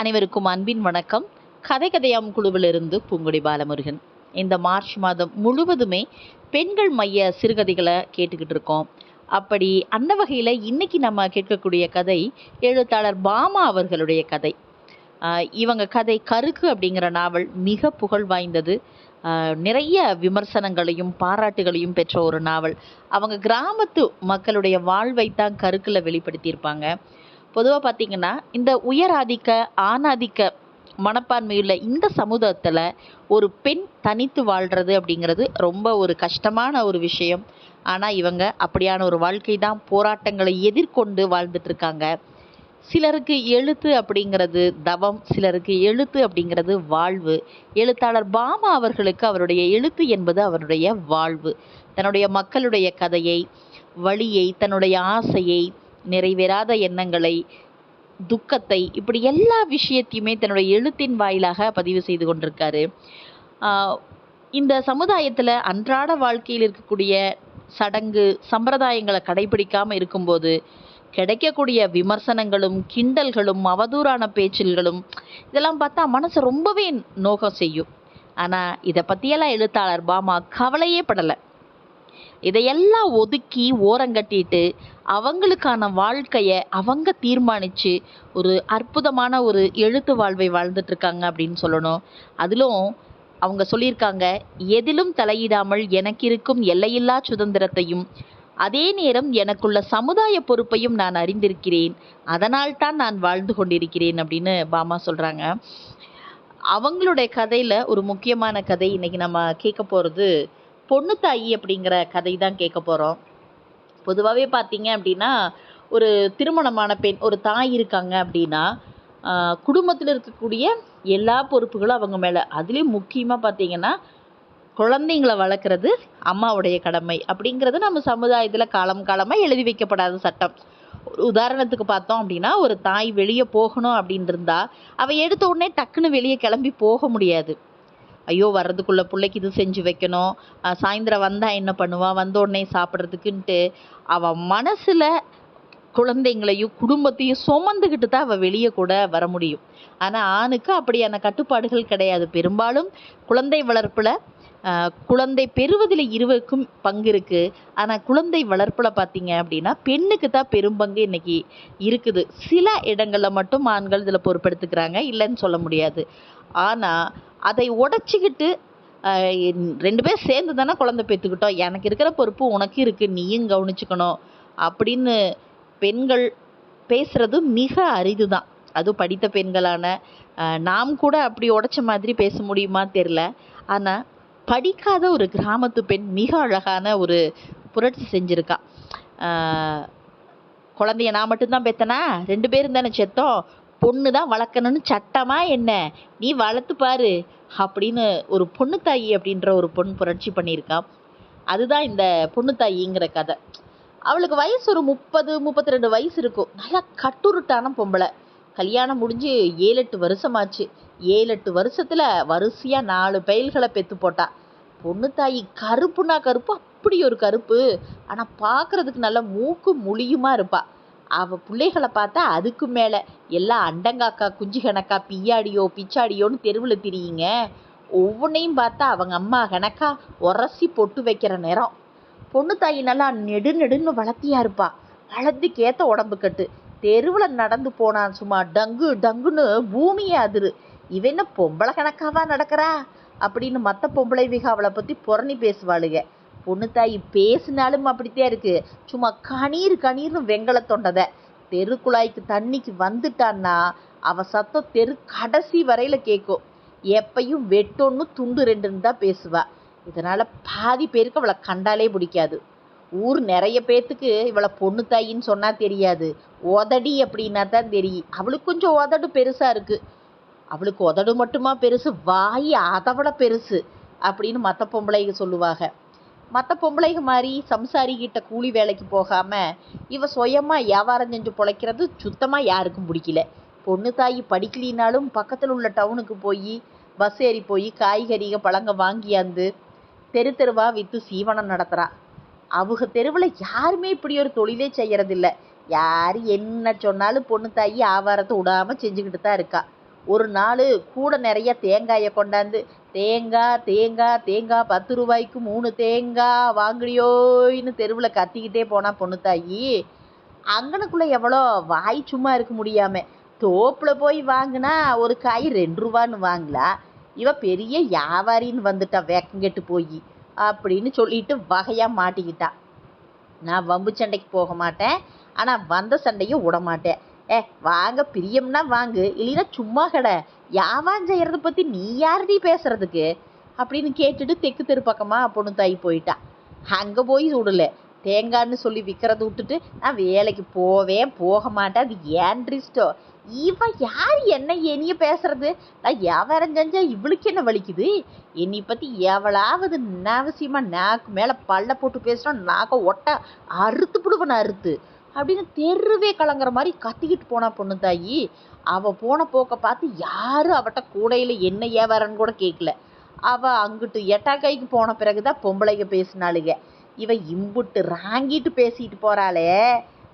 அனைவருக்கும் அன்பின் வணக்கம். கதை கதையாம் குழுவிலிருந்து பூங்குடி பாலமுருகன். இந்த மார்ச் மாதம் முழுவதுமே பெண்கள் மைய சிறுகதைகளை கேட்டுக்கிட்டு இருக்கோம். அப்படி அந்த வகையில் இன்னைக்கு நம்ம கேட்கக்கூடிய கதை எழுத்தாளர் பாமா அவர்களுடைய கதை. இவங்க கதை கருக்கு அப்படிங்கிற நாவல் மிக புகழ் வாய்ந்தது. நிறைய விமர்சனங்களையும் பாராட்டுகளையும் பெற்ற ஒரு நாவல். அவங்க கிராமத்து மக்களுடைய வாழ்வை தான் கருக்கில் வெளிப்படுத்தியிருப்பாங்க. பொதுவாக பார்த்தீங்கன்னா இந்த உயராதிக்க ஆணாதிக்க மனப்பான்மையுள்ள இந்த சமூகத்தில் ஒரு பெண் தனித்து வாழ்கிறது அப்படிங்கிறது ரொம்ப ஒரு கஷ்டமான ஒரு விஷயம். ஆனால் இவங்க அப்படியான ஒரு வாழ்க்கை தான் போராட்டங்களை எதிர்கொண்டு வாழ்ந்துட்டு இருக்காங்க. சிலருக்கு எழுத்து அப்படிங்கிறது தவம் சிலருக்கு எழுத்து அப்படிங்கிறது வாழ்வு. எழுத்தாளர் பாமா அவர்களுக்கு அவருடைய எழுத்து என்பது அவருடைய வாழ்வு. தன்னுடைய மக்களுடைய கதையை வழியை தன்னுடைய ஆசையை நிறைவேறாத எண்ணங்களை துக்கத்தை இப்படி எல்லா விஷயத்தையுமே தன்னுடைய எழுத்தின் வாயிலாக பதிவு செய்து கொண்டிருக்காரு. இந்த சமுதாயத்தில் அன்றாட வாழ்க்கையில் இருக்கக்கூடிய சடங்கு சம்பிரதாயங்களை கடைபிடிக்காமல் இருக்கும்போது கிடைக்கக்கூடிய விமர்சனங்களும் கிண்டல்களும் அவதூறான பேச்சில்களும் இதெல்லாம் பார்த்தா மனசை ரொம்பவே நோகம் செய்யும். ஆனால் இதை பற்றியெல்லாம் எழுத்தாளர் பாமா கவலையே படலை. இதையெல்லாம் ஒதுக்கி ஓரங்கட்டிட்டு அவங்களுக்கான வாழ்க்கையை அவங்க தீர்மானித்து ஒரு அற்புதமான ஒரு எழுத்து வாழ்வை வாழ்ந்துட்டுருக்காங்க அப்படின்னு சொல்லணும். அதிலும் அவங்க சொல்லியிருக்காங்க எதிலும் தலையிடாமல் எனக்கிருக்கும் எல்லையில்லா சுதந்திரத்தையும் அதே நேரம் எனக்குள்ள சமுதாய பொறுப்பையும் நான் அறிந்திருக்கிறேன். அதனால் தான் நான் வாழ்ந்து கொண்டிருக்கிறேன் அப்படின்னு பாமா சொல்கிறாங்க அவங்களுடைய கதையில் ஒரு முக்கியமான கதை இன்றைக்கி நம்ம கேட்க போகிறது பொண்ணு தாயி அப்படிங்கிற கதை தான் கேட்க போகிறோம் பொதுவாகவே பார்த்தீங்க அப்படின்னா ஒரு திருமணமான பெண் ஒரு தாய் இருக்காங்க அப்படின்னா குடும்பத்தில் இருக்கக்கூடிய எல்லா பொறுப்புகளும் அவங்க மேலே. அதுலேயும் முக்கியமாக பார்த்தீங்கன்னா குழந்தைங்களை வளர்க்குறது அம்மாவுடைய கடமை அப்படிங்கிறது நம்ம சமுதாயத்தில் காலம் காலமாக எழுதி வைக்கப்படாத சட்டம். உதாரணத்துக்கு பார்த்தோம் அப்படின்னா ஒரு தாய் வெளியே போகணும் அப்படின்னு இருந்தா அவள் எடுத்த உடனே டக்குன்னு வெளியே கிளம்பி போக முடியாது. ஐயோ வர்றதுக்குள்ள பிள்ளைக்கு இது செஞ்சு வைக்கணும். சாயந்தரம் வந்தா என்ன பண்ணுவாள் வந்த உடனே சாப்பிட்றதுக்குன்ட்டு அவ மனசுல குழந்தைங்களையும் குடும்பத்தையும் சுமந்துக்கிட்டு தான் அவள் வெளியே கூட வர முடியும். ஆனால் ஆணுக்கு அப்படியான கட்டுப்பாடுகள் கிடையாது. பெரும்பாலும் குழந்தை வளர்ப்பில் குழந்தை பெறுவதில் இருவருக்கும் பங்கு இருக்குது ஆனால் குழந்தை வளர்ப்பில் பார்த்தீங்க அப்படின்னா பெண்ணுக்கு தான் பெரும்பங்கு இன்றைக்கி இருக்குது. சில இடங்களில் மட்டும் ஆண்கள் இதில் பொறுப்பெடுத்துக்கிறாங்க. இல்லைன்னு சொல்ல முடியாது. ஆனால் அதை உடச்சிக்கிட்டு ரெண்டு பேரும் சேர்ந்து தானே குழந்தை பெற்றுக்கிட்டோம். எனக்கு இருக்கிற பொறுப்பு உனக்கு இருக்குது நீயும் கவனிச்சுக்கணும். அப்படின்னு பெண்கள் பேசுகிறது மிக அரிது தான். அதுவும் படித்த பெண்களான நாம் கூட அப்படி உடைச்ச மாதிரி பேச முடியுமா தெரில ஆனால் படிக்காத ஒரு கிராமத்து பெண் மிக அழகான ஒரு புரட்சி செஞ்சுருக்கா. குழந்தைய நான் மட்டும்தான் பெத்தனா? ரெண்டு பேரும் தானே செத்தோம். பொண்ணு தான் வளர்க்கணும்னு சட்டமா என்ன? நீ வளர்த்து பாரு அப்படின்னு ஒரு பொண்ணு தாயி அப்படின்ற ஒரு பொண் புரட்சி பண்ணியிருக்கா. அதுதான் இந்த பொண்ணு தாயிங்கிற கதை. அவளுக்கு வயசு ஒரு முப்பது முப்பத்தி ரெண்டு வயசு இருக்கும். நல்லா கட்டுருட்டான பொம்பளை. கல்யாணம் முடிஞ்சு ஏழு எட்டு வருஷமாச்சு. ஏழு எட்டு வருஷத்தில் வரிசையாக நாலு பயல்களை பெற்று போட்டா. பொண்ணு தாயி கருப்புனா கருப்பு அப்படி ஒரு கருப்பு. ஆனால் பார்க்குறதுக்கு நல்லா மூக்கு முழியுமா இருப்பாள் அவள் பிள்ளைகளை பார்த்தா அதுக்கு மேலே. எல்லாம் அண்டங்காக்கா குஞ்சு கணக்கா பிய்யாடியோ பிச்சாடியோன்னு தெருவில் திரியுங்க. ஒவ்வொன்றையும் பார்த்தா அவங்க அம்மா கணக்கா உரசி பொட்டு வைக்கிற நேரம். பொண்ணு தாயி நல்லா நெடு நெடுன்னு வளர்த்தியா இருப்பாள் வளர்த்துக்கேற்ற உடம்பு கட்டு. தெருவில் நடந்து போனான் சும்மா டங்கு டங்குன்னு பூமியே அதிரு. இவன் என்ன பொம்பளை கணக்காவா நடக்கிறா? அப்படின்னு மற்ற பொம்பளைவிக அவளை பற்றி புறணி பேசுவாளுங்க பொண்ணு தாய் பேசினாலும் அப்படித்தான் இருக்கு. சும்மா கணீர் கணீர்னு வெங்கல தொண்டதை. தெரு குழாய்க்கு தண்ணிக்கு வந்துட்டான்னா அவ சத்தம் தெரு கடைசி வரையில் கேட்கும் எப்பையும் வெட்டொன்னு துண்டு ரெண்டுன்னு தான் பேசுவா. இதனால் பாதி பேருக்கு அவளை கண்டாலே பிடிக்காது. ஊர் நிறைய பேர்த்துக்கு இவளை பொண்ணு தாயின்னு சொன்னால் தெரியாது. உதடி அப்படின்னா தான் தெரியும். அவளுக்கு கொஞ்சம் உதடு பெருசாக இருக்குது அவளுக்கு உதடு மட்டுமா பெருசு? வாய் அதை விட பெருசு அப்படின்னு மற்ற பொம்பளைங்க சொல்லுவாங்க. மற்ற பொம்பளைங்க மாதிரி சம்சாரிக்கிட்ட கூலி வேலைக்கு போகாமல் இவ சுயமாக வியாபாரம் செஞ்சு பிழைக்கிறது சுத்தமாக யாருக்கும் பிடிக்கல. பொண்ணு தாயி படிக்கலினாலும் பக்கத்தில் உள்ள டவுனுக்கு போய் பஸ் ஏறி போய் காய்கறிகள் பழங்க வாங்கியாந்து தெரு தெருவா விற்று சீவனம் நடத்துகிறாள் அவங்க தெருவில் யாருமே இப்படி ஒரு தொழிலே செய்கிறதில்ல யார் என்ன சொன்னாலும் பொண்ணு தாயி ஆவாரத்தை விடாமல் செஞ்சுக்கிட்டு தான் இருக்கா. ஒரு நாள் கூட நிறைய தேங்காயை கொண்டாந்து தேங்காய் தேங்காய் தேங்காய் பத்து ரூபாய்க்கு மூணு தேங்காய் வாங்குறியோன்னு தெருவில் கத்திக்கிட்டே போனால் பொண்ணு தாயி அங்கனுக்குள்ளே எவ்வளோ வாய் சும்மா இருக்க முடியாமல் தோப்பில் போய் வாங்கினா ஒரு காய் ரெண்டு ரூபான்னு வாங்கலாம் இவ பெரிய வியாபாரின்னு வந்துட்டா வேக்கங்கெட்டு போய். அப்படின்னு சொல்லிட்டு வகையாக மாட்டிக்கிட்டா. நான் வம்பு சண்டைக்கு போக மாட்டேன். ஆனால் வந்த சண்டையும் விட மாட்டேன். ஏ வாங்க பிரியம்னா வாங்கு. இல்லைன்னா சும்மா கடை. யாவான் செய்கிறத பற்றி நீ யாரடி பேசுறதுக்கு? அப்படின்னு கேட்டுட்டு தெக்கு தெரு பக்கமாக பொண்ணு தாய் போயிட்டா. அங்கே போய் விடல. தேங்காய்னு சொல்லி விற்கிறத விட்டுட்டு நான் வேலைக்கு போவேன் போக மாட்டேன். அது ஏன் ஏன்றிஸ்டோ இவ யார்? என்ன என்னைய பேசுறது? நான் வியாபாரம் செஞ்சா இவளுக்கு என்ன வலிக்குது? என்னை பற்றி எவளாவது அனாவசியமா நாக்கு மேலே பல்ல போட்டு பேசுனா நாக்க ஒட்ட அறுத்து பிடுவன அறுத்து. அப்படின்னு தெருவே கலங்குற மாதிரி கத்திக்கிட்டு போனா பொண்ணு தாயி. அவ போன போக்க பார்த்து யாரும் அவட்ட கூடையில் என்ன வியாபாரம்னு கூட கேட்கல அவ அங்கிட்டு எட்டாக்காய்க்கு போன பிறகுதான் பொம்பளைங்க பேசினாளுங்க இவ இம்புட்டு ராங்கிட்டு பேசிட்டு போறாளே.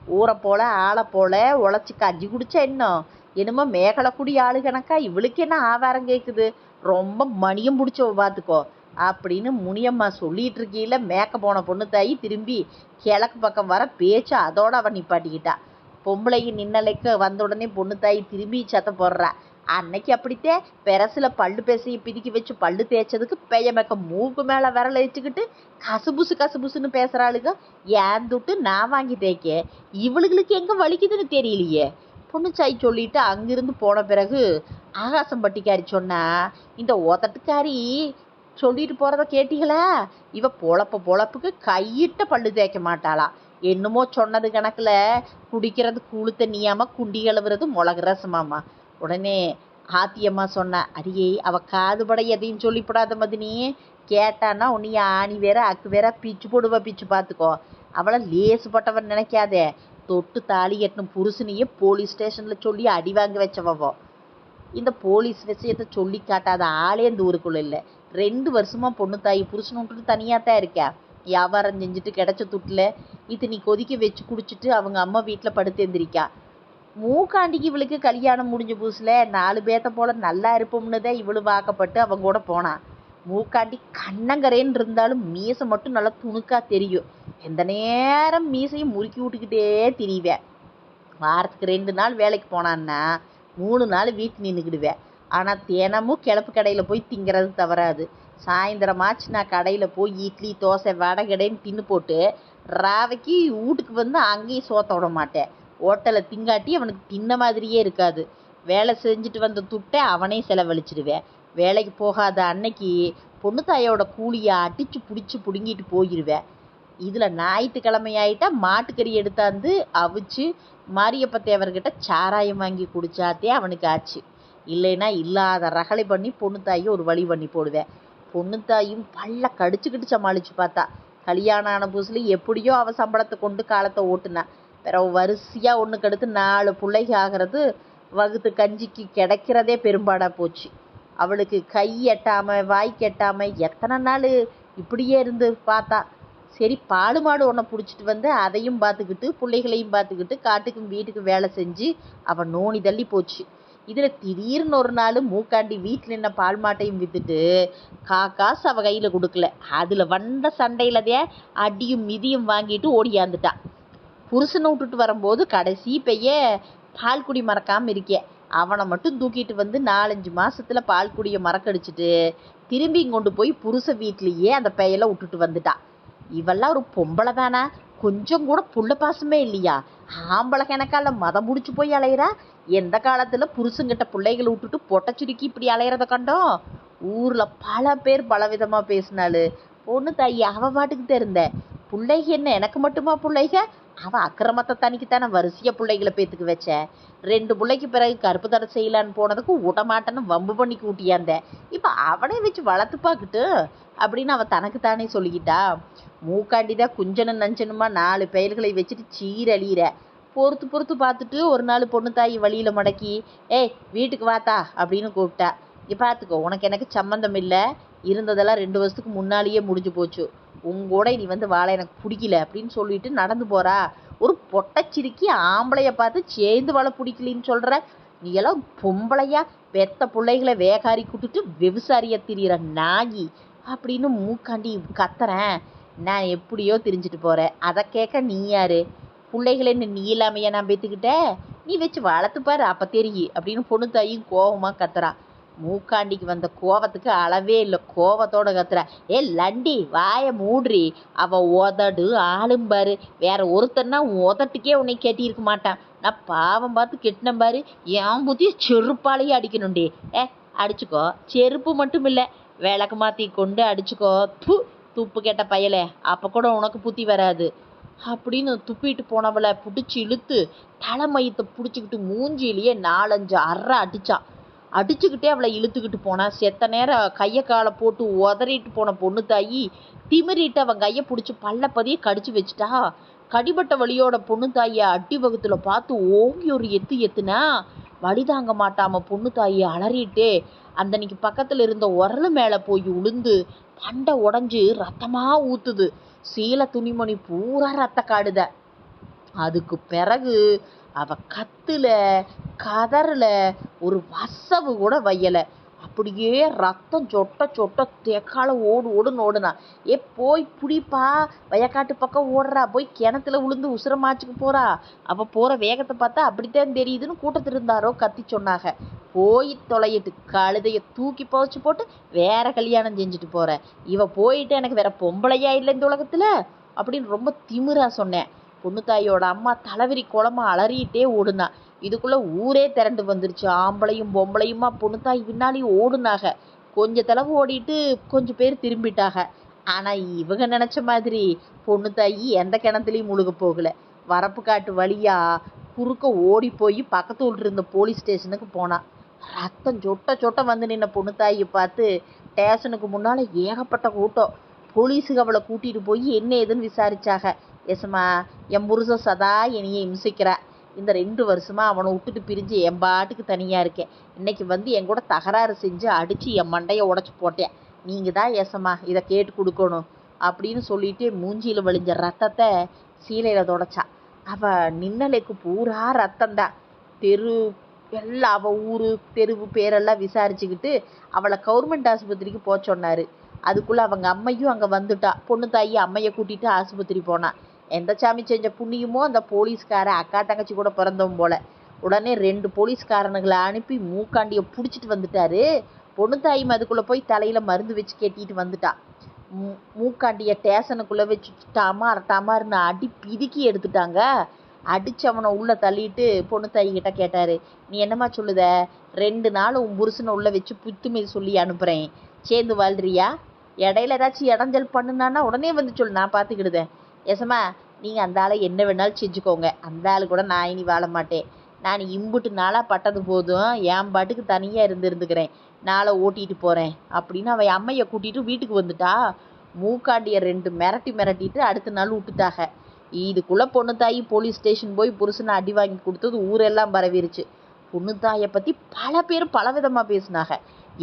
ஊரை போல ஆளை போல உழைச்சி கஞ்சி குடிச்சா என்ன? என்னமோ மேகலக்குடி ஆளு கணக்கா இவளுக்கு என்ன ஆவாரம் கேட்குது ரொம்ப மணியம் பிடிச்சவ பார்த்துக்கோ அப்படின்னு முனியம்மா சொல்லிட்டு இருக்கையில மேக்க போன பொண்ணு தாயி திரும்பி கிழக்கு பக்கம் வர பேச்சு அதோட அவன் நிப்பாட்டிக்கிட்டா. பொம்பளைக்கு நின்னலைக்கு வந்த உடனே பொண்ணு தாயி திரும்பி சத்தம் போடுறா. அன்னைக்கு அப்படித்தே பெரசில் பல்லு பேசி பிதுக்கி வச்சு பல்லு தேய்ச்சதுக்கு பெய மேக்க மூக்கு மேலே விரல வச்சுக்கிட்டு கசுபுசு கசுபுசுன்னு பேசுகிறாளுங்க ஏன் துட்டு நான் வாங்கி தேய்க்க? இவளுகளுக்கு எங்கே வலிக்குதுன்னு தெரியலையே. பொண்ணுச்சாய் சொல்லிட்டு அங்கிருந்து போன பிறகு ஆகாசம்பட்டிக்காரி சொன்னா இந்த ஓத்தட்டுக்காரி சொல்லிட்டு போகிறத கேட்டீங்களா இவ பொழப்ப பொழப்புக்கு கையிட்ட பல்லு தேய்க்க மாட்டாளா. என்னமோ சொன்னது கணக்கில் குடிக்கிறது கூழு தண்ணியாம குண்டி கழுவுறது மிளகு ரசமாமா உடனே ஆத்தியம்மா சொன்னா அடியே அவ காதுபட எதையும் சொல்லிப்படாத மதினி. கேட்டான்னா உன்னைய ஆணி வேற அக்கு வேற பிச்சு போடுவா பிச்சு பார்த்துக்கோ அவளை லேசுப்பட்டவன் நினைக்காதே. தொட்டு தாலி எட்டணும் புருஷனையே போலீஸ் ஸ்டேஷனில் சொல்லி அடி வாங்க வச்சவோ இந்த போலீஸ் விஷயத்த சொல்லி காட்டாத ஆளே இந்த ஊருக்குள்ள இல்லை. ரெண்டு வருஷமா பொண்ணு தாய் புருஷன் விட்டுட்டு தனியாக தான் இருக்கா? வியாபாரம் செஞ்சுட்டு கிடச்ச துட்டில் இது நீ கொதிக்க வச்சு குடிச்சிட்டு அவங்க அம்மா வீட்டில் படுத்து எந்திரிக்கா. மூக்காண்டிக்கு இவளுக்கு கல்யாணம் முடிஞ்ச புதுசில் நாலு பேத்த போல நல்லா இருப்போம்னு தான் இவளு வாக்கப்பட்டு அவங்க கூட போனான் மூக்காண்டி கண்ணங்கரேன்னு இருந்தாலும் மீசை மட்டும் நல்லா துணுக்காக தெரியும். எந்த நேரம் மீசையும் முறுக்கி விட்டுக்கிட்டே திரிவேன் வாரத்துக்கு ரெண்டு நாள் வேலைக்கு போனான்னா மூணு நாள் வீட்டு நின்றுக்கிடுவேன் ஆனால் தினமும் கிளப்பு கடையில் போய் திங்கிறது தவறாது. சாயந்தரமாச்சு நான் கடையில் போய் இட்லி தோசை வடை கடைன்னு தின்னு போட்டு ராவைக்கு வீட்டுக்கு வந்து அங்கேயும் சோத்த விட மாட்டேன். ஓட்டலை திங்காட்டி அவனுக்கு தின்ன மாதிரியே இருக்காது. வேலை செஞ்சுட்டு வந்த துட்டை அவனே செலவழிச்சிடுவேன் வேலைக்கு போகாத அன்னைக்கு பொண்ணு தாயோட கூலியை அடித்து பிடிச்சி பிடுங்கிட்டு போயிடுவேன் இதில் ஞாயிற்றுக்கிழமை ஆகிட்டா மாட்டுக்கறி எடுத்தாந்து அவிச்சு மாரியப்ப தேவர்கிட்ட சாராயம் வாங்கி குடிச்சாத்தே அவனுக்கு ஆச்சு. இல்லைன்னா இல்லாத ரகளை பண்ணி பொண்ணு தாயை ஒரு வழி பண்ணி போடுவேன் பொண்ணு தாயும் பல்ல கடிச்சுக்கிட்டு சமாளித்து பார்த்தா. கல்யாணம் ஆன புதுசுல எப்படியோ அவ சம்பளத்தை கொண்டு காலத்தை ஓட்டுனா. பிறகு வரிசையாக ஒன்றுக்கு அடுத்து நாலு பிள்ளைக ஆகிறது வகுத்து கஞ்சிக்கு கிடைக்கிறதே பெரும்பாடாக போச்சு. அவளுக்கு கை எட்டாமல் வாய் கெட்டாமல் எத்தனை நாள் இப்படியே இருந்து பார்த்தா. சரி பாடு மாடு ஒன்றை பிடிச்சிட்டு வந்து அதையும் பார்த்துக்கிட்டு பிள்ளைகளையும் பார்த்துக்கிட்டு காட்டுக்கும் வீட்டுக்கும் வேலை செஞ்சு அவன் நோனி தள்ளி போச்சு. இதில் திடீர்னு ஒரு நாள் மூக்காண்டி வீட்டில் என்ன பால் மாட்டையும் விற்றுட்டு காக்காசு அவள் கையில் கொடுக்கல. அதில் வந்த சண்டையிலதே அடியும் மிதியும் வாங்கிட்டு ஓடியாந்துட்டான் புருஷனை விட்டுட்டு வரும்போது கடைசி பைய பால் குடி மறக்காமல் இருக்கேன் அவனை மட்டும் தூக்கிட்டு வந்து நாலஞ்சு மாதத்தில் பால் குடியை மறக்கடிச்சிட்டு திரும்பி கொண்டு போய் புருஷ வீட்லேயே அந்த பையலை விட்டுட்டு வந்துட்டான் இவெல்லாம் ஒரு பொம்பளை தானா? கொஞ்சம் கூட புள்ள பாசமே இல்லையா? ஆம்பளை கணக்கால மதம் முடிச்சு போய் அலையிறா? எந்த காலத்தில் புருஷங்கிட்ட பிள்ளைகளை விட்டுட்டு பொட்டை சுருக்கி இப்படி அலையிறத கண்டோம்? ஊரில் பல பேர் பலவிதமாக பேசினாள். பொண்ணு தாயி அவ பாட்டுக்கு தெரிந்த பிள்ளைக என்ன எனக்கு மட்டுமா பிள்ளைக? அவன் அக்கிரமத்தை தனிக்குத்தானே வரிசையாக பிள்ளைகளை பேத்துக்கு வச்ச. ரெண்டு பிள்ளைக்கு பிறகு கருப்பு தடை செய்யலான்னு போனதுக்கு விடமாட்டேன்னு வம்பு பண்ணி கூட்டியாந்த இப்போ அவனே வச்சு வளர்த்து பார்க்கட்டு அப்படின்னு அவன் தனக்குத்தானே சொல்லிக்கிட்டா. மூக்காண்டிதான் குஞ்சனும் நஞ்சனுமா நாலு பயல்களை வச்சுட்டு சீரழியிற. பொறுத்து பொறுத்து பார்த்துட்டு ஒரு நாள் பொண்ணு தாய் வழியில் மடக்கி ஏய் வீட்டுக்கு வாத்தா அப்படின்னு கூப்பிட்டா. இங்கே பார்த்துக்கோ உனக்கு எனக்கு சம்மந்தம் இல்லை. இருந்ததெல்லாம் ரெண்டு வருஷத்துக்கு முன்னாலேயே முடிஞ்சு போச்சு. உங்கூட நீ வந்து வாழை எனக்கு பிடிக்கல அப்படின்னு சொல்லிட்டு நடந்து போறா. ஒரு பொட்டச்சிரிக்கி ஆம்பளைய பார்த்து சேர்ந்து வாழ பிடிக்கலின்னு சொல்ற. நீ எல்லாம் பொம்பளையா? பெத்த பிள்ளைகளை வேகாரி கூட்டுட்டு விவசாரிய திரியிற நாயி அப்படின்னு மூக்காண்டி கத்துறேன். நான் எப்படியோ தெரிஞ்சுட்டு போகிறேன் அதை கேட்க நீ யாரு? பிள்ளைகளை என்ன நீ இல்லாமையா நான் பேத்துக்கிட்ட நீ வச்சு வளர்த்துப்பாரு அப்ப அப்போ தெரியும் அப்படின்னு பொண்ணு தாயும் கோபமா கத்துறா. மூக்காண்டிக்கு வந்த கோவத்துக்கு அளவே இல்லை. கோவத்தோட கத்துறா. ஏ லண்டி வாயை மூடுறி. அவ உதடு ஆளும்பாரு. வேற ஒருத்தன்னா உதட்டுக்கே உன்னை கேட்டியிருக்க மாட்டான். நான் பாவம் பார்த்து கெட்டின பாரு என் புத்தி செருப்பாலேயே அடிக்கணும்டி. ஏ அடிச்சுக்கோ. செருப்பு மட்டும் இல்லை. விளக்கு மாற்றி கொண்டு அடிச்சுக்கோ. து துப்பு கேட்ட பயலே. அப்போ கூட உனக்கு புத்தி வராது. அப்படின்னு துப்பிட்டு போனவளை பிடிச்சி இழுத்து தலைமயத்தை பிடிச்சிக்கிட்டு மூஞ்சிலேயே நாலஞ்சு அற அடிச்சான் அடிச்சுக்கிட்டே அவளை இழுத்துக்கிட்டு போனா. செத்த நேரம் கையை காலை போட்டு உதறிட்டு போன பொண்ணு தாயி திமிரிட்டு அவன் கையை பிடிச்சி பல்ல பதிய கடிச்சு வச்சுட்டா. கடிபட்ட வழியோட பொண்ணு தாயை அட்டி வகுத்துல பார்த்து ஓங்கி ஒரு எத்து எத்துனா வழி தாங்க மாட்டாம பொண்ணு தாயை அலறிட்டே அந்தன்னைக்கு பக்கத்துல இருந்த உரல் மேல போய் உளுந்து பண்டை உடஞ்சி ரத்தமா ஊத்துது. சீல துணிமணி பூரா ரத்த காடுத. அதுக்கு பிறகு அவ கத்துல கதறல ஒரு வசவு கூட வையலை. அப்படியே ரத்தம் சொட்ட சொட்ட தேக்கால ஓடு ஓடுன்னு ஓடுனா. ஏ போய் புடிப்பா. வயக்காட்டு பக்கம் ஓடுறா. போய் கிணத்துல விழுந்து உசுரமாச்சுக்கு போறா. அவ போற வேகத்தை பார்த்தா அப்படித்தான் தெரியுதுன்னு கூட்டத்தில் இருந்தாரோ கத்தி சொன்னாங்க போய் தொலையிட்டு கழுதைய தூக்கி புதைச்சி போட்டு வேற கல்யாணம் செஞ்சுட்டு போற. இவ போயிட்டு எனக்கு வேற பொம்பளையா இல்லை இந்த உலகத்துல? அப்படின்னு ரொம்ப திமிரா சொன்னேன். பொண்ணு தாயோட அம்மா தலைவிரி குளமா அலறிட்டே ஓடுனா. இதுக்குள்ள ஊரே திரண்டு வந்துருச்சு. ஆம்பளையும் பொம்பளையுமா? பொண்ணு தாய் பின்னாடி ஓடுனாக கொஞ்ச தளவு ஓடிட்டு கொஞ்சம் பேர் திரும்பிட்டாக ஆனா இவங்க நினைச்ச மாதிரி பொண்ணு தாயி எந்த கிணத்துலயும் முழுக போகல. வரப்பு காட்டு வழியா குறுக்க ஓடி போய் பக்கத்து வீட்டுல இருந்த போலீஸ் ஸ்டேஷனுக்கு போனா. ரத்தம் சொட்ட சொட்ட வந்து நின்ன பொண்ணு தாயை பார்த்து ஸ்டேஷனுக்கு முன்னால ஏகப்பட்ட கூட்டம். போலீஸுக்கு அவளை கூட்டிட்டு போய் என்ன ஏதுன்னு விசாரிச்சாக எஸ்மா என் புருஷன் சதா என்னையை இம்சிக்கிறா இந்த ரெண்டு வருஷமா அவனை விட்டுட்டு பிரிஞ்சு என் பாட்டுக்கு தனியா இருக்கேன். இன்னைக்கு வந்து என் கூட தகராறு செஞ்சு அடிச்சு என் மண்டையை உடைச்சு போட்டேன். நீங்க தான் ஏசம்மா இதை கேட்டு கொடுக்கணும் அப்படின்னு சொல்லிட்டு மூஞ்சியில் வழிஞ்ச ரத்தத்தை சீலையில தொடச்சா. அவ நின்னலைக்கு பூரா ரத்தம்தான் தெரு எல்லாம் அவ ஊரு தெருவு பேரெல்லாம் விசாரிச்சுக்கிட்டு அவளை கவர்மெண்ட் ஆஸ்பத்திரிக்கு போக சொன்னார். அதுக்குள்ள அவங்க அம்மையும் அங்க வந்துட்டா. பொண்ணு தாயி அம்மைய கூட்டிட்டு ஆஸ்பத்திரி போனா. எந்த சாமி செஞ்ச புண்ணியமோ அந்த போலீஸ்கார அக்கா தங்கச்சி கூட பிறந்தவன் போல. உடனே ரெண்டு போலீஸ்காரனுங்களை அனுப்பி மூக்காண்டியை பிடிச்சிட்டு வந்துட்டாரு. பொண்ணு தாயும் அதுக்குள்ளே போய் தலையில் மருந்து வச்சு கட்டிட்டு வந்துட்டான் மூ- மூக்காண்டிய ஸ்டேஷனுக்குள்ள வச்சு டமார் டமார்னு அடி பிதுக்கி எடுத்துட்டாங்க. அடிச்சு அவனை தள்ளிட்டு பொண்ணு தாய்கிட்ட கேட்டார் நீ என்னம்மா சொல்லுத? ரெண்டு நாள் உன் புருஷனை உள்ளே வச்சு புத்துமை சொல்லி அனுப்புகிறேன் சேர்ந்து வாழ்றியா? இடையில ஏதாச்சும் இடைஞ்சல் பண்ணுனான்னா உடனே வந்து சொல்லு நான் பார்த்துக்கிடுதேன் ஏசம்மா நீங்கள் அந்த ஆளை என்ன வேணாலும் செஞ்சுக்கோங்க. அந்த ஆள் கூட நான் இனி வாழ மாட்டேன். நான் இம்புட்டு நாளாக பட்டது போதும். என் பாட்டுக்கு தனியாக இருந்து இருந்துக்கிறேன். நாளை ஓட்டிகிட்டு போகிறேன் அப்படின்னு அவன் அம்மையை கூட்டிகிட்டு வீட்டுக்கு வந்துட்டா. மூக்காண்டிய ரெண்டு மிரட்டி மிரட்டிட்டு அடுத்த நாள் விட்டுட்டாக. இதுக்குள்ளே பொண்ணு தாயி போலீஸ் ஸ்டேஷன் போய் புருஷனை அடி வாங்கி கொடுத்தது ஊரெல்லாம் பரவிருச்சு. பொண்ணு தாயை பற்றி பல பேர் பலவிதமாக பேசினாங்க.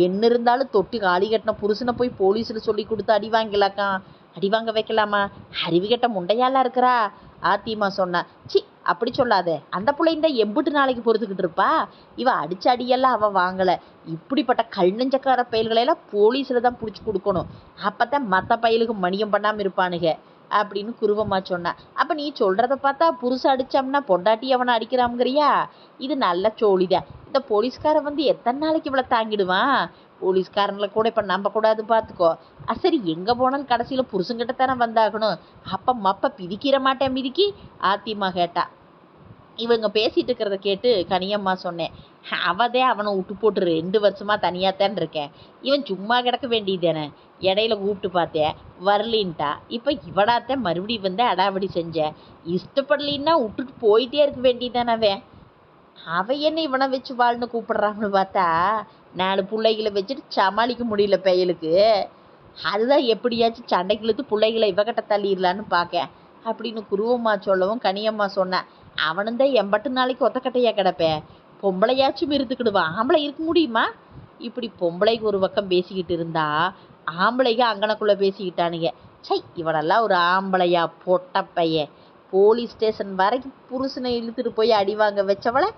என்ன இருந்தாலும் தொட்டி காலி கட்டின புருஷனை போய் போலீஸில் சொல்லி கொடுத்து அடி வாங்கலாக்கா அடி வாங்க வைக்கலாமா? அறிவுகட்ட முண்டையாலாம் இருக்கிறா? ஆத்திமா சொன்னா சி அப்படி சொல்லாத. அந்த பிள்ளைண்ட எம்புட்டு நாளைக்கு பொறுத்துக்கிட்டு இருப்பா. இவ அடிச்ச அடியெல்லாம் அவ வாங்கல. இப்படிப்பட்ட கண்ணஞ்சக்கார பயல்களையெல்லாம் போலீஸ்ல தான் பிடிச்சி கொடுக்கணும். அப்பதான் மத்த பயலுக்கு மணியம் பண்ணாம இருப்பானுங்க அப்படின்னு குருவம்மா சொன்னா. அப்ப நீ சொல்றத பார்த்தா புருஷ அடித்தோம்னா பொண்டாட்டி அவனை அடிக்கிறாங்கிறியா இது நல்ல சோழிதான். இந்த போலீஸ்காரன் வந்து எத்தனை நாளைக்கு இவளை தாங்கிடுவான்? போலீஸ்காரங்களை கூட இப்போ நம்பக்கூடாது பார்த்துக்கோ சரி எங்கே போனாலும் கடைசியில் புருஷன்கிட்ட தானே வந்தாகணும். அப்போ மப்ப பிதிக்கிற மாட்டேன் மிதிக்கி? ஆத்திமா கேட்டா. இவங்க பேசிகிட்டு இருக்கிறத கேட்டு கனியம்மா சொன்னேன் அவதே அவனை விட்டு போட்டு ரெண்டு வருஷமாக தனியாக தான் இருக்கேன். இவன் சும்மா கிடக்க வேண்டியதானே இடையில கூப்பிட்டு பார்த்தேன் வரலின்ட்டா. இப்போ இவடாத்தான் மறுபடியும் வந்து அடாவடி செஞ்சேன் இஷ்டப்படலின்னா விட்டுட்டு போயிட்டே இருக்க வேண்டியதானே அவன்? அவன் என்ன இவனை வச்சு வாழ்னு கூப்பிடுறான்னு பார்த்தா நாலு பிள்ளைகளை வச்சுட்டு சமாளிக்க முடியல பயலுக்கு. அதுதான் எப்படியாச்சும் சண்டைக்கு இழுத்து பிள்ளைகளை இவகிட்ட தள்ளிடலான்னு பார்க்கேன் அப்படின்னு குருவம்மா சொல்லவும் கனியம்மா சொன்னேன் அவனும் தான் எம்பட்டு நாளைக்கு ஒத்தக்கட்டையா கிடப்பேன். பொம்பளையாச்சும் இருந்துக்கிடுவான் ஆம்பளை இருக்க முடியுமா? இப்படி பொம்பளைக்கு ஒரு பக்கம் பேசிக்கிட்டு இருந்தா ஆம்பளைங்க அங்கனக்குள்ள பேசிக்கிட்டானுங்க. சை இவனெல்லாம் ஒரு ஆம்பளையா பொட்ட பையன். போலீஸ் ஸ்டேஷன் வரைக்கும் புருஷனை இழுத்துட்டு போய் அடி வாங்க வச்சவளை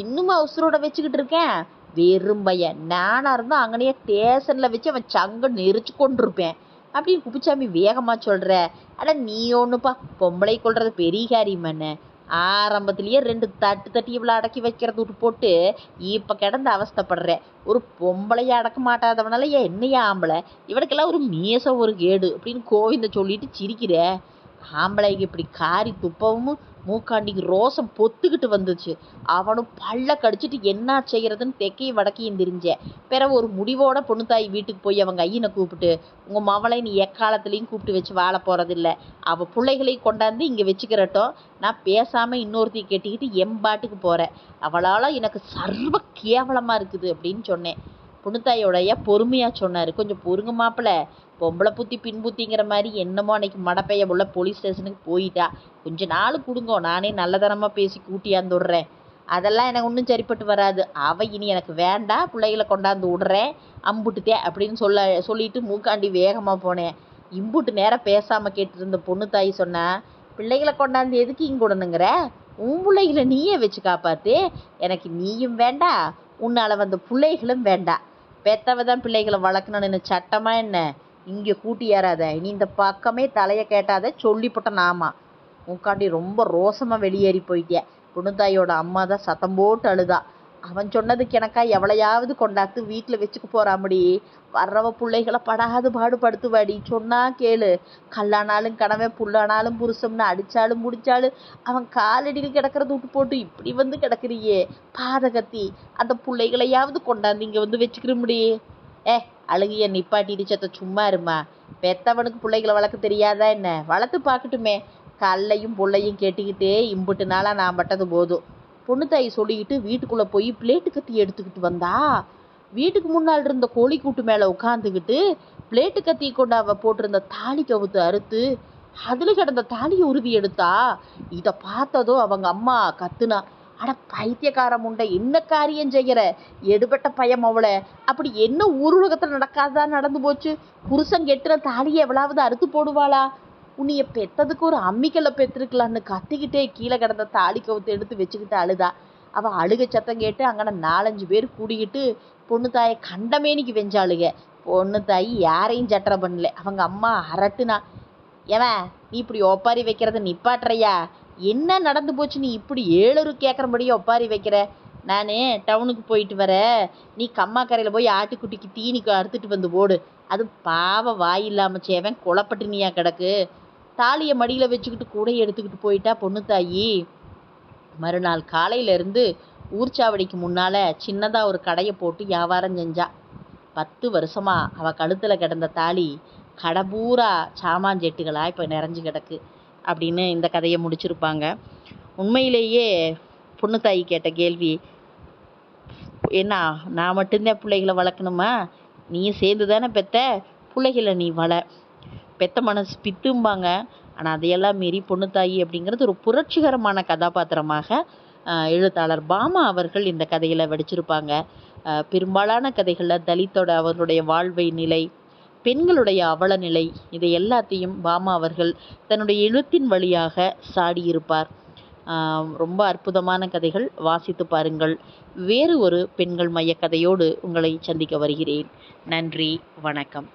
இன்னும் அவசரோட வச்சுக்கிட்டு இருக்கேன். வெறும்பையன் நானாக இருந்தால் அங்கனையே ஸ்டேஷனில் வச்சு அவன் சங்க நெரிச்சு கொண்டிருப்பேன். அப்படின்னு குப்பிச்சாமி வேகமாக சொல்கிற அட நீ ஒன்றுப்பா பொம்பளை கொள்றது பெரிய காரியம் என்ன? ஆரம்பத்திலேயே ரெண்டு தட்டு தட்டி இவ்வளோ அடக்கி வைக்கிறது விட்டு போட்டு இப்போ கிடந்து அவஸ்தைப்படுறேன் ஒரு பொம்பளையை அடக்க மாட்டாதவனால ஏன் என்னையா ஆம்பளை? இவனுக்கெல்லாம் ஒரு மீச ஒரு கேடு அப்படின்னு கோவிந்த சொல்லிட்டு சிரிக்கிற. ஆம்பளைக்கு இப்படி காரி துப்பவும் மூக்காண்டிக்கு ரோசம் பொத்துக்கிட்டு வந்துச்சு. அவனும் பல்ல கடிச்சிட்டு என்ன செய்யறதுன்னு தெக்கையும் வடக்கையும் தெரிஞ்சேன் பிற ஒரு முடிவோட பொண்ணு தாய் வீட்டுக்கு போய் அவங்க ஐயனை கூப்பிட்டு உங்க மவளை நீ எக்காலத்துலேயும் கூப்பிட்டு வச்சு வாழ போறதில்ல. அவ பிள்ளைகளையும் கொண்டாந்து இங்க வச்சுக்கிறட்டும். நான் பேசாம இன்னொருத்தி கெட்டிக்கிட்டு எம்பாட்டுக்கு போறேன். அவளால எனக்கு சர்வ கேவலமா இருக்குது அப்படின்னு சொன்னேன். பொண்ணுத்தாயோடைய பொறுமையா சொன்னாரு. கொஞ்சம் பொறுங்க மாப்பிள்ள பொம்பளை புத்தி பின்புத்திங்கிற மாதிரி என்னமோ அன்னைக்கு மடப்பைய உள்ள போலீஸ் ஸ்டேஷனுக்கு போயிட்டா. கொஞ்ச நாள் கொடுங்கோ நானே நல்லதனமா பேசி கூட்டியாந்து விடுறேன் அதெல்லாம் எனக்கு ஒன்றும் சரிப்பட்டு வராது. அவ இனி எனக்கு வேண்டாம் பிள்ளைகளை கொண்டாந்து விடுறேன் அம்புட்டுத்தே அப்படின்னு சொல்ல சொல்லிட்டு மூக்காண்டி வேகமாக போனேன். இம்புட்டு நேரம் பேசாமல் கேட்டுருந்த பொண்ணு தாய் சொன்னா பிள்ளைகளை கொண்டாந்து எதுக்கு இங்கே விடணுங்கிற? உன் பிள்ளைகளை நீயே வச்சு காப்பாத்து. எனக்கு நீயும் வேண்டாம் உன்னால் வந்த பிள்ளைகளும் வேண்டாம் பெத்தவ தான் பிள்ளைகளை வளர்க்கணும்னு சட்டமாக என்ன? இங்கே கூட்டி ஏறாத. நீ இந்த பக்கமே தலையை கேட்டாத சொல்லிப்புட்ட நாமா. உட்காண்டி ரொம்ப ரோசமாக வெளியேறி போயிட்டிய. புணுத்தாயோட அம்மா தான் சத்தம் போட்டு அழுதா. அவன் சொன்னதுக்கு எனக்கா எவ்வளையாவது கொண்டாத்து வீட்டில் வச்சுக்க போகிறாமடி வர்றவ பிள்ளைகளை படாது பாடுபடுத்துவாடி. சொன்னா கேளு. கல்லானாலும் கணவன் புல்லானாலும் புருஷம்னு அடித்தாலும் முடிச்சாலும் அவன் காலடியில் கிடக்கிறத விட்டு போட்டு இப்படி வந்து கிடக்குறியே. பாதகத்தி அந்த பிள்ளைகளையாவது கொண்டாந்து இங்கே வந்து வச்சுக்கிற ஏ அழுகிய நிப்பாட்டிட்டு சத்த சும்மா இருமா. பெத்தவனுக்கு பிள்ளைகளை வளர்க்க தெரியாதா என்ன? வளர்த்து பார்க்கட்டுமே. கல்லையும் புள்ளையும் கேட்டுக்கிட்டே இம்புட்டு நாளாக நான் பட்டது போதும். பொண்ணு தாய் சொல்லிக்கிட்டு வீட்டுக்குள்ளே போய் பிளேட்டு கத்தி எடுத்துக்கிட்டு வந்தா. வீட்டுக்கு முன்னால் இருந்த கோழி கூட்டு மேலே உட்காந்துக்கிட்டு பிளேட்டு கத்தி கொண்டு அவள் போட்டிருந்த தாலி கவுத்து அறுத்து அதில் கிடந்த தாலியை உருவி எடுத்தா. இதை பார்த்ததும் அவங்க அம்மா கத்துனா. அட பைத்தியக்கார முண்டை என்ன காரியம் செய்கிற? எடுபட்ட பயம் அவளை. அப்படி என்ன ஊர்வலகத்தில் நடக்காதான் நடந்து போச்சு? புருஷன் கெட்டுற தாலியை எவ்வளவு அறுத்து போடுவாளா? உன்னைய பெத்ததுக்கு ஒரு அம்மிக்கல்ல பெற்றிருக்கலான்னு கத்திக்கிட்டே கீழே கிடந்த தாலி கவுத்து எடுத்து வச்சுக்கிட்டு அழுதா. அவள் அழுக சத்தம் கேட்டு அங்கே நாலஞ்சு பேர் கூடிக்கிட்டு பொண்ணு தாயை கண்டமேனிக்கு வெஞ்சாளுக. பொண்ணு தாய் யாரையும் சட்டரை பண்ணல. அவங்க அம்மா அரட்டுனா ஏவன் நீ இப்படி ஒப்பாரி வைக்கிறத நிப்பாட்டுறையா? என்ன நடந்து போச்சு? நீ இப்படி ஏழு கேட்குறபடியே ஒப்பாரி வைக்கிற? நான் டவுனுக்கு போயிட்டு வர. நீ கம்மாக்கரையில் போய் ஆட்டுக்குட்டிக்கு தீனிக்கு அறுத்துட்டு வந்து போடு. அது பாவ வாய் இல்லாமல் சேவன் குளப்பட்டினியா கிடக்கு. தாலியை மடியில் வச்சுக்கிட்டு கூடையை எடுத்துக்கிட்டு போயிட்டா பொண்ணு தாயி. மறுநாள் காலையிலேருந்து ஊர்ச்சாவடிக்கு முன்னால் சின்னதாக ஒரு கடையை போட்டு வியாபாரம் செஞ்சா. பத்து வருஷமா அவள் கழுத்தில் கிடந்த தாலி கடை பூரா சாமான் செட்டுகளாக இப்போ நிறைஞ்சு கிடக்கு. அப்படின்னு இந்த கதையை முடிச்சிருப்பாங்க. உண்மையிலேயே பொண்ணு தாயி கேட்ட கேள்வி என்ன நான் மட்டும்தான் பிள்ளைகளை வளர்க்கணுமா? நீயும் சேர்ந்து தானே பெத்த? பிள்ளைகளை நீ வள. பெத்த மனசு பித்தும்பாங்க. ஆனால் அதையெல்லாம் மீறி பொண்ணு தாயி அப்படிங்கிறது ஒரு புரட்சிகரமான கதாபாத்திரமாக எழுத்தாளர் பாமா அவர்கள் இந்த கதையில் வடிச்சிருப்பாங்க. பெரும்பாலான கதைகளில் தலித்தோட அவர்களுடைய வாழ்வை நிலை பெண்களுடைய அவல நிலை இதை எல்லாத்தையும் பாமா அவர்கள் தன்னுடைய எழுத்தின் வழியாக சாடியிருப்பார். ரொம்ப அற்புதமான கதைகள். வாசித்து பாருங்கள். வேறு ஒரு பெண்கள் மைய கதையோடு உங்களை சந்திக்க வருகிறேன். நன்றி. வணக்கம்.